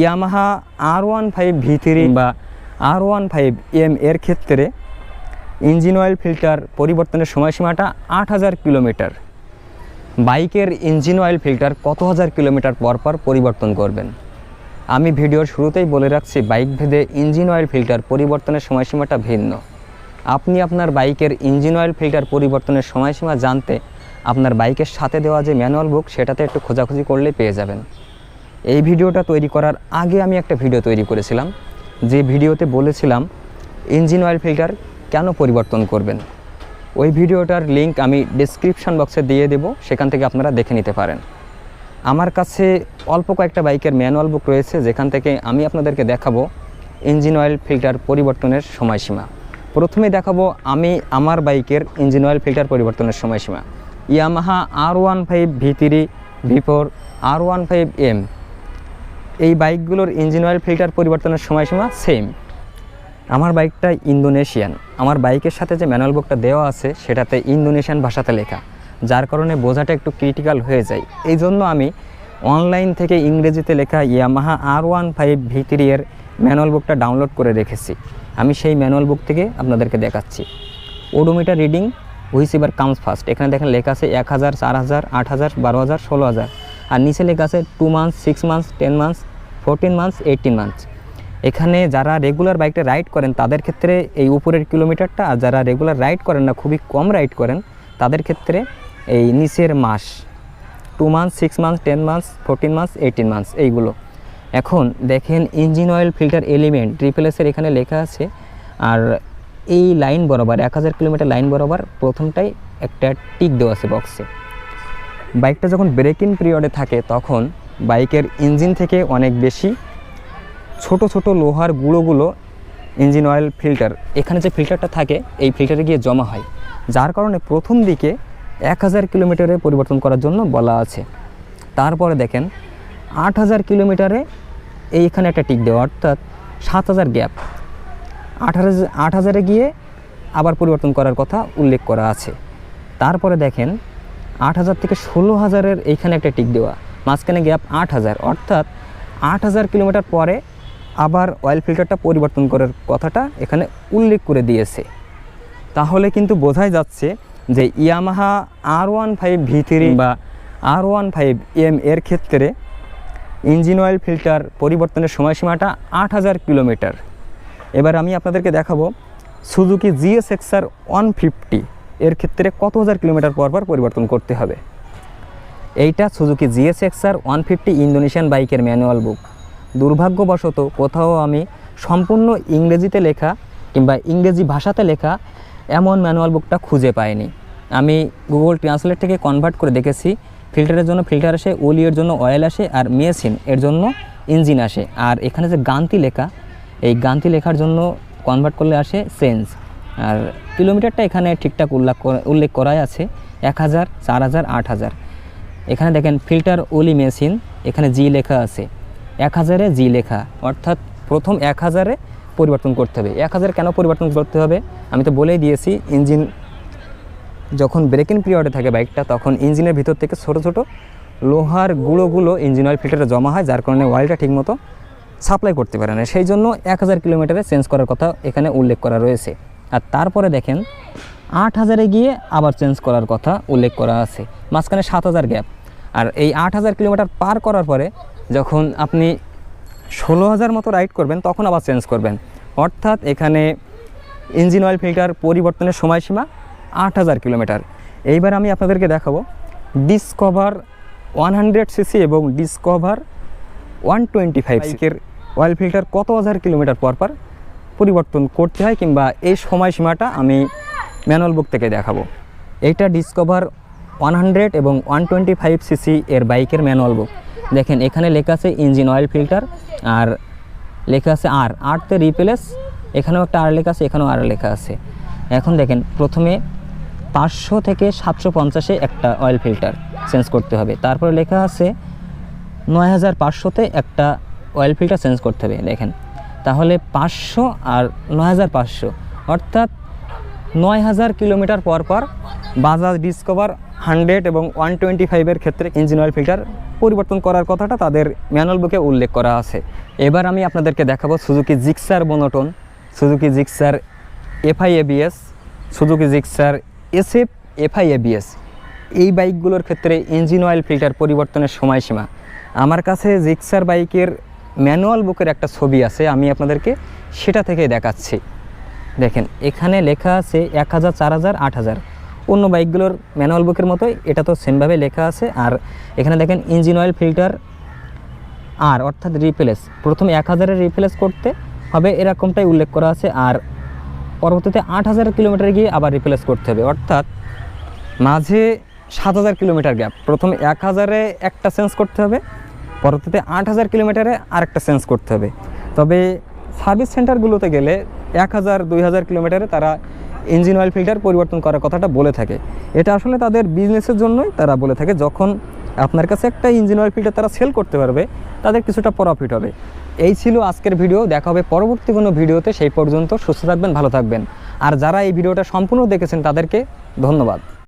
Yamaha R one five V three বা R one five M এর ক্ষেত্রে engine oil filter পরিবর্তনের সময়সীমাটা আট হাজার কিলোমিটার। বাইকের ইঞ্জিন অয়েল ফিল্টার কত হাজার কিলোমিটার পর পর পরিবর্তন করবেন? আমি ভিডিওর শুরুতেই বলে রাখছি বাইক ভেদে ইঞ্জিন অয়েল ফিল্টার পরিবর্তনের সময়সীমাটা ভিন্ন। আপনি আপনার বাইকের ইঞ্জিন অয়েল ফিল্টার পরিবর্তনের সময়সীমা জানতে আপনার বাইকের সাথে দেওয়া যে ম্যানুয়াল বুক সেটাতে একটু খোঁজাখুঁজি করলে পেয়ে যাবেন। এই ভিডিওটা তৈরি করার আগে আমি একটা ভিডিও তৈরি করেছিলাম, যে ভিডিওতে বলেছিলাম ইঞ্জিন অয়েল ফিল্টার কেন পরিবর্তন করবেন। ওই ভিডিওটার লিংক আমি ডিসক্রিপশন বক্সে দিয়ে দেব, সেখান থেকে আপনারা দেখে নিতে পারেন। আমার কাছে অল্প কয়েকটা বাইকের ম্যানুয়াল বুক রয়েছে, যেখান থেকে আমি আপনাদেরকে দেখাবো ইঞ্জিন অয়েল ফিল্টার পরিবর্তনের সময়সীমা। প্রথমে দেখাবো আমি আমার বাইকের ইঞ্জিন অয়েল ফিল্টার পরিবর্তনের সময়সীমা। Yamaha R one five V three V four R one five M এই বাইকগুলোর ইঞ্জিন অয়েল ফিল্টার পরিবর্তনের সময়সীমা সেম আমার বাইকটা ইন্দোনেশিয়ান। আমার বাইকের সাথে যে ম্যানুয়াল বুকটা দেওয়া আছে, সেটাতে ইন্দোনেশিয়ান ভাষাতে লেখা, যার কারণে বোঝাটা একটু ক্রিটিক্যাল হয়ে যায়। এই জন্য আমি অনলাইন থেকে ইংরেজিতে লেখা Yamaha R one five V manual বুকটা ডাউনলোড করে রেখেছি। আমি সেই ম্যানুয়াল বুক থেকে আপনাদেরকে দেখাচ্ছি। ওডোমিটার রিডিং হুইস এবার কামস ফার্স্ট এখানে দেখেন লেখা আছে এক হাজার, চার হাজার, আট হাজার, বারো হাজার, ষোলো হাজার। আর নিচে লেখা আছে two months six months ten months fourteen months eighteen months এখানে যারা রেগুলার বাইকটা রাইড করেন, তাদের ক্ষেত্রে এই উপরের কিলোমিটারটা আর যারা রেগুলার রাইড করেন না, খুবই কম রাইড করেন, তাদের ক্ষেত্রে এই নিচের মাস two months six months ten months fourteen months eighteen months এইগুলো। এখন দেখেন ইঞ্জিন অয়েল ফিল্টার এলিমেন্ট ট্রিপেলএসের এখানে লেখা আছে, আর এই লাইন বরাবর, এক হাজার কিলোমিটার লাইন বরাবর প্রথমটাই একটা টিক দেওয়া আছে বক্সে বাইকটা যখন ব্রেকিং পিরিয়ডে থাকে, তখন বাইকের ইঞ্জিন থেকে অনেক বেশি। ছোট ছোট লোহার গুঁড়োগুলো ইঞ্জিন অয়েল ফিল্টার, এখানে যে ফিল্টারটা থাকে, এই ফিল্টারে গিয়ে জমা হয়। যার কারণে প্রথম দিকে এক হাজার কিলোমিটারে পরিবর্তন করার জন্য বলা আছে। তারপরে দেখেন, আট হাজার কিলোমিটারে এইখানে একটা টিক দেওয়া, অর্থাৎ সাত হাজার গ্যাপ। আট হাজার, আট হাজারে গিয়ে আবার পরিবর্তন করার কথা উল্লেখ করা আছে। তারপরে দেখেন, আট হাজার থেকে ষোলো হাজারের এইখানে একটা টিক দেওয়া। মাঝখানে গ্যাপ আট হাজার, অর্থাৎ আট হাজার কিলোমিটার পরে আবার অয়েল ফিল্টারটা পরিবর্তন করার কথাটা এখানে উল্লেখ করে দিয়েছে। তাহলে কিন্তু বোঝাই যাচ্ছে যে Yamaha R one five V বা আর ওয়ান ফাইভ এম এর ক্ষেত্রে ইঞ্জিন অয়েল ফিল্টার পরিবর্তনের সময়সীমাটা আট হাজার কিলোমিটার। এবার আমি আপনাদেরকে দেখাবো Suzuki GS XR one fifty এর ক্ষেত্রে কত হাজার কিলোমিটার পর পরিবর্তন করতে হবে। এইটা Suzuki GS XR one fifty Indonesian বাইকের ম্যানুয়াল বুক দুর্ভাগ্যবশত কোথাও আমি সম্পূর্ণ ইংরেজিতে লেখা কিংবা ইংরেজি ভাষাতে লেখা এমন ম্যানুয়াল বুকটা খুঁজে পাইনি। আমি গুগল ট্রান্সলেট থেকে কনভার্ট করে দেখেছি ফিল্টারের জন্য ফিল্টার আসে ওলিয়ের জন্য অয়েল আসে আর মেশিন এর জন্য ইঞ্জিন আসে। আর এখানে যে গান্তি লেখা, এই গান্তি লেখার জন্য কনভার্ট করলে আসে সেন্স আর কিলোমিটারটা এখানে ঠিকঠাক উল্লেখ উল্লেখ করাই আছে, এক হাজার, চার হাজার, আট হাজার। এখানে দেখেন ফিল্টার ওলি মেশিন, এখানে জি লেখা আছে। এক হাজারে জি লেখা, অর্থাৎ প্রথম এক হাজারে পরিবর্তন করতে হবে। এক হাজার কেন পরিবর্তন করতে হবে? আমি তো বলেই দিয়েছি, ইঞ্জিন যখন ব্রেকিং পিরিয়ডে থাকে বাইকটা, তখন ইঞ্জিনের ভিতর থেকে ছোট ছোট লোহার গুঁড়োগুলো ইঞ্জিন অয়েল ফিল্টারে জমা হয়, যার কারণে অয়েলটা ঠিকমতো সাপ্লাই করতে পারে না। সেই জন্য এক হাজার কিলোমিটারে চেঞ্জ করার কথা এখানে উল্লেখ করা রয়েছে। আর তারপরে দেখেন আট হাজারে গিয়ে আবার চেঞ্জ করার কথা উল্লেখ করা আছে। মাঝখানে সাত হাজার গ্যাপ আর এই আট হাজার কিলোমিটার পার করার পরে যখন আপনি ষোলো হাজার মতো রাইড করবেন, তখন আবার চেঞ্জ করবেন। অর্থাৎ এখানে ইঞ্জিন অয়েল ফিল্টার পরিবর্তনের সময়সীমা আট হাজার কিলোমিটার। এইবার আমি আপনাদেরকে দেখাবো ডিসকভার ওয়ান হান্ড্রেড সিসি এবং ডিসকভার ওয়ান টোয়েন্টি ফাইভ সিকের অয়েল ফিল্টার কত হাজার কিলোমিটার পর পর পরিবর্তন করতে হয় কিংবা এই সময়সীমাটা আমি ম্যানুয়াল বুক থেকে দেখাবো। এইটা ডিসকভার ওয়ান হান্ড্রেড এবং ওয়ান টোয়েন্টি ফাইভ সিসি এর বাইকের ম্যানুয়াল বুক। দেখেন, এখানে লেখা আছে ইঞ্জিন অয়েল ফিল্টার আর লেখা আছে আর আরতে রিপ্লেস, এখানেও একটা আর লেখা আছে, এখানেও আর লেখা আছে। এখন দেখেন, প্রথমে পাঁচশো থেকে সাতশো পঞ্চাশে একটা অয়েল ফিল্টার চেঞ্জ করতে হবে। তারপরে লেখা আছে নয় হাজার পাঁচশোতে একটা অয়েল ফিল্টার চেঞ্জ করতে হবে। দেখেন, তাহলে পাঁচশো আর নয় হাজার পাঁচশো, অর্থাৎ নয় হাজার কিলোমিটার পর পর বাজাজ ডিসকভার হান্ড্রেড এবং ওয়ান টোয়েন্টি ফাইভের ক্ষেত্রে ইঞ্জিন অয়েল ফিল্টার পরিবর্তন করার কথাটা তাদের ম্যানুয়াল বুকে উল্লেখ করা আছে। এবার আমি আপনাদেরকে দেখাবো Suzuki Gixxer বনোটন Suzuki Gixxer FI ABS Suzuki Gixxer SF FI ABS এই বাইকগুলোর ক্ষেত্রে ইঞ্জিন অয়েল ফিল্টার পরিবর্তনের সময়সীমা। আমার কাছে জিক্সার বাইকের ম্যানুয়াল বুকের একটা ছবি আছে, আমি আপনাদেরকে সেটা থেকে দেখাচ্ছি। দেখেন, এখানে লেখা আছে এক হাজার, চার হাজার, আট হাজার। অন্য বাইকগুলোর ম্যানুয়াল বুকের মতোই, এটা তো সেমভাবে লেখা আছে। আর এখানে দেখেন ইঞ্জিন অয়েল ফিল্টার আর অর্থাৎ রিপ্লেস প্রথমে এক হাজারের রিপ্লেস করতে হবে, এরকমটাই উল্লেখ করা আছে। আর পরবর্তীতে আট হাজার কিলোমিটার গিয়ে আবার রিপ্লেস করতে হবে। অর্থাৎ মাঝে সাত হাজার কিলোমিটার গ্যাপ প্রথমে এক হাজারে একটা চেঞ্জ করতে হবে, পরবর্তীতে আট হাজার কিলোমিটারে আরেকটা চেঞ্জ করতে হবে। তবে সার্ভিস সেন্টারগুলোতে গেলে এক হাজার, দুই হাজার কিলোমিটারে তারা ইঞ্জিন অয়েল ফিল্টার পরিবর্তন করার কথাটা বলে থাকে। এটা আসলে তাদের বিজনেসের জন্যই তারা বলে থাকে, যখন আপনার কাছে একটা ইঞ্জিন অয়েল ফিল্টার তারা সেল করতে পারবে, তাদের কিছুটা প্রফিট হবে। এই ছিল আজকের ভিডিও দেখা হবে পরবর্তী কোনো ভিডিওতে সেই পর্যন্ত সুস্থ থাকবেন, ভালো থাকবেন। আর যারা এই ভিডিওটা সম্পূর্ণ দেখেছেন তাদেরকে ধন্যবাদ।